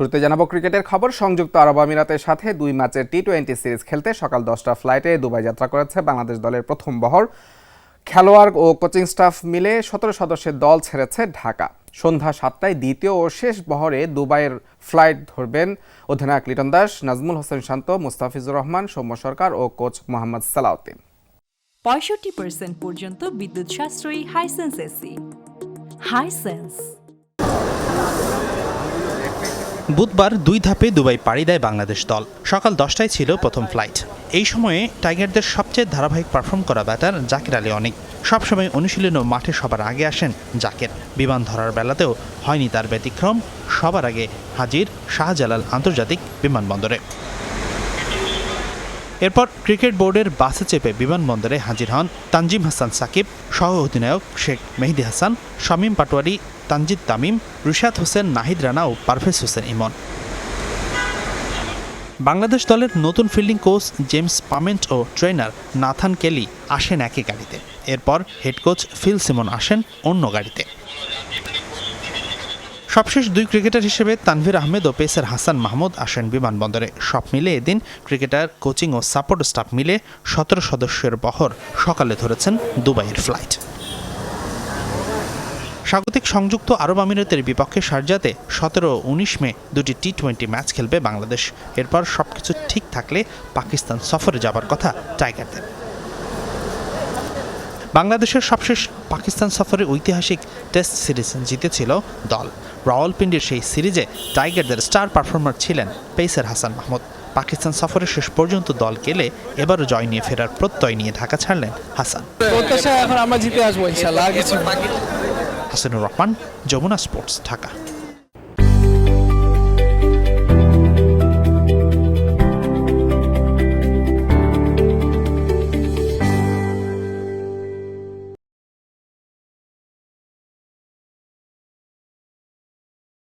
শুরুতে জানাব ক্রিকেটের খবর। সংযুক্ত আরব আমিরাতের সাথে দুই ম্যাচের টি টোয়েন্টি সিরিজ খেলতে সকাল দশটা ফ্লাইটে দুবাই যাত্রা করেছে বাংলাদেশ দলের প্রথম বহর। খেলোয়াড় ও কোচিং স্টাফ মিলে সতেরো সদস্যের দল ছেড়েছে ঢাকা। সন্ধ্যা সাতটায় দ্বিতীয় ও শেষ বহরে দুবাইয়ের ফ্লাইট ধরবেন অধিনায়ক লিটন দাস, নাজমুল হোসেন শান্ত, মুস্তাফিজুর রহমান, সৌম্য সরকার ও কোচ মোহাম্মদ সালাউদ্দিন। পঁয়ষট্টি পর্যন্ত বিদ্যুৎ সাশ্রয়ী হাইসেন্স এসি হাইসেন্স বুধবার দুই ধাপে দুবাই পাড়ি দেয় বাংলাদেশ দল। সকাল দশটায় ছিল প্রথম ফ্লাইট। এই সময়ে টাইগারদের সবচেয়ে ধারাবাহিক পারফর্ম করা ব্যাটার জাকির আলী অনেক। সবসময় অনুশীলন ও মাঠে সবার আগে আসেন জাকের। বিমান ধরার বেলাতেও হয়নি তার ব্যতিক্রম। সবার আগে হাজির শাহজালাল আন্তর্জাতিক বিমানবন্দরে। এরপর ক্রিকেট বোর্ডের বাসে চেপে বিমানবন্দরে হাজির হন তানজিম হাসান সাকিব, সহ অধিনায়ক শেখ মেহেদি হাসান, শামীম পাটোয়ারি, তানজিদ তামিম, রুশাদ হোসেন, নাহিদ রানা ও পারভেজ হোসেন ইমন। বাংলাদেশ দলের নতুন ফিল্ডিং কোচ জেমস পামেন্ট ও ট্রেনার নাথান কেলি আসেন একই গাড়িতে। এরপর হেড কোচ ফিল সিমন আসেন অন্য গাড়িতে। সবশেষ দুই ক্রিকেটার হিসেবে তানভীর আহমেদ ও পেসার হাসান মাহমুদ আসেন বিমানবন্দরে। সব মিলে এদিন ক্রিকেটার, কোচিং ও সাপোর্ট স্টাফ মিলে সতেরো সদস্যের বহর সকালে ধরেছেন দুবাইয়ের ফ্লাইট। স্বাগতিক সংযুক্ত আরব আমিরাতের বিপক্ষে শারজাতে সতেরো উনিশ মে দুটি টি টোয়েন্টি ম্যাচ খেলবে বাংলাদেশ। এরপর সবকিছু ঠিক থাকলে পাকিস্তান সফরে যাবার কথা টাইগারদের। বাংলাদেশের সবশেষ পাকিস্তান সফরে ঐতিহাসিক টেস্ট সিরিজ জিতেছিল দল। রাওয়ালপিন্ডির সেই সিরিজে টাইগারদের স্টার পারফর্মার ছিলেন পেসার হাসান মাহমুদ। পাকিস্তান সফরে শেষ পর্যন্ত দল গেলে এবারও জয় নিয়ে ফেরার প্রত্যয় নিয়ে ঢাকা ছাড়লেন হাসান। প্রত্যাশা এখন আমরা জিতে আসব। হাসানুর রহমান যমুনা স্পোর্টস ঢাকা।